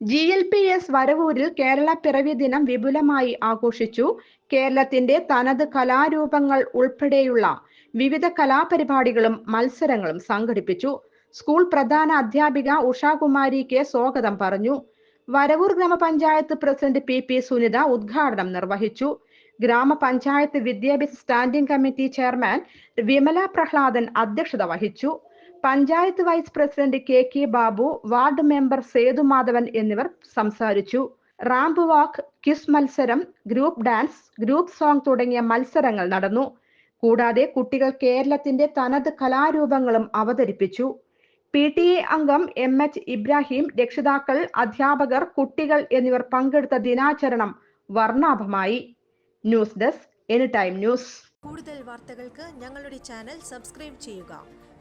G L P S വരവൂരിൽ Kerala പിറവി ദിനം വിപുലമായി ആഘോഷിച്ചു. കേരളത്തിന്റെ തനത് കലാരൂപങ്ങൾ ഉൾപ്പെടെയുള്ള വിവിധ കലാപരിപാടികളും മത്സരങ്ങളും സംഘടിപ്പിച്ചു. സ്കൂൾ പ്രധാന അധ്യാപിക ഉഷാകുമാരി കെ സ്വാഗതം പറഞ്ഞു. വരവൂർ ഗ്രാമപഞ്ചായത്ത് പ്രസിഡന്റ് പി പി സുനിത ഉദ്ഘാടനം നിർവഹിച്ചു. ഗ്രാമപഞ്ചായത്ത് വിദ്യാഭ്യാസ standing committee chairman Vimala Prahladan അധ്യക്ഷത വഹിച്ചു. Panchayat vice president K K Babu ward member Sethumadhavan എന്നിവർ സംസാരിച്ചു. റാമ്പ് വാക്ക് കിസ് മത്സരം ഗ്രൂപ്പ് ഡാൻസ് ഗ്രൂപ്പ് സോങ് തുടങ്ങിയ മത്സരങ്ങൾ നടന്നു. കൂടാതെ കുട്ടികൾ കേരളത്തിന്റെ തനത് കലാരൂപങ്ങളും അവതരിപ്പിച്ചു. പി ടി എ അംഗം എം എച്ച് ഇബ്രാഹിം രക്ഷിതാക്കൾ അധ്യാപകർ കുട്ടികൾ എന്നിവർ പങ്കെടുത്ത ദിനാചരണം വർണാഭമായി. News desk any time news. കൂടുതൽ വാർത്തകൾക്ക് ഞങ്ങളുടെ ചാനൽ സബ്സ്ക്രൈബ് ചെയ്യുക.